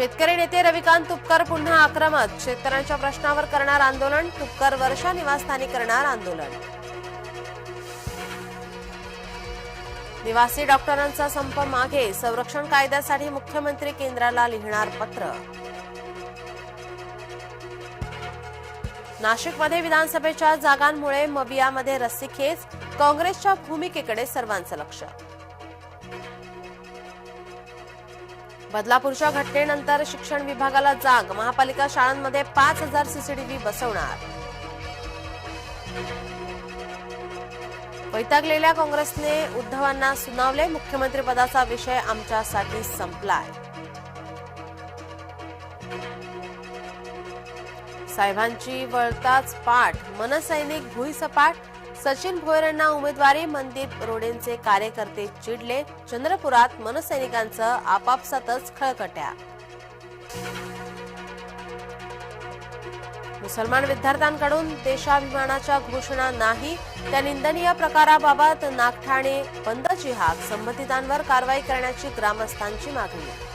शेतकरी नेते रविकांत तुपकर पुन्हा आक्रमक. शेतकऱ्यांच्या प्रश्नावर करणार आंदोलन तुपकर वर्षा निवासस्थानी करणार आंदोलन. निवासी डॉक्टरांचा संप मागे संरक्षण कायद्यासाठी मुख्यमंत्री केंद्राला लिहिणार पत्र. नाशिकमध्ये विधानसभेच्या जागांमुळे मबियामध्ये रस्सीखेच काँग्रेसच्या भूमिकेकडे सर्वांचं लक्ष. बदलापूरच्या घटनेनंतर शिक्षण विभागाला जाग. महापालिका शाळांमध्ये पाच हजार सीसीटीव्ही बसवणार. वैतागलेल्या काँग्रेसने उद्धवांना सुनावले. मुख्यमंत्रीपदाचा विषय आमच्यासाठी संपलाय. साहेबांची वळताच पाठ. मनसैनिक भुईसपाट सचिन भोयरांना उमेदवारी मनदीप रोडेंचे कार्यकर्ते चिडले. चंद्रपुरात मनसैनिकांचं आपापसातच खळकट्या. मुसलमान विद्यार्थ्यांकडून देशाभिमानाच्या घोषणा नाही. त्या निंदनीय प्रकाराबाबत नागठाणे बंदची हाक संबंधितांवर कारवाई करण्याची ग्रामस्थांची मागणी.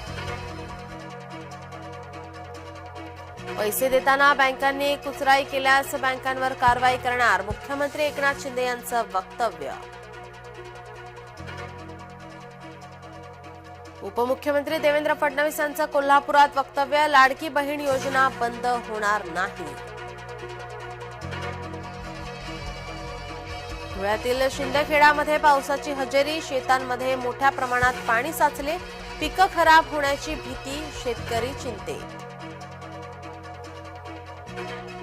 पैसे देताना बँकांनी कुचराई केल्यास बँकांवर कारवाई करणार मुख्यमंत्री एकनाथ शिंदे यांचं वक्तव्य. उपमुख्यमंत्री देवेंद्र फडणवीस यांचं कोल्हापुरात वक्तव्य लाडकी बहीण योजना बंद होणार नाही. धुळ्यातील शिंदखेडामध्ये पावसाची हजेरी शेतांमध्ये मोठ्या प्रमाणात पाणी साचले पिकं खराब होण्याची भीती शेतकरी चिंतेत. thank you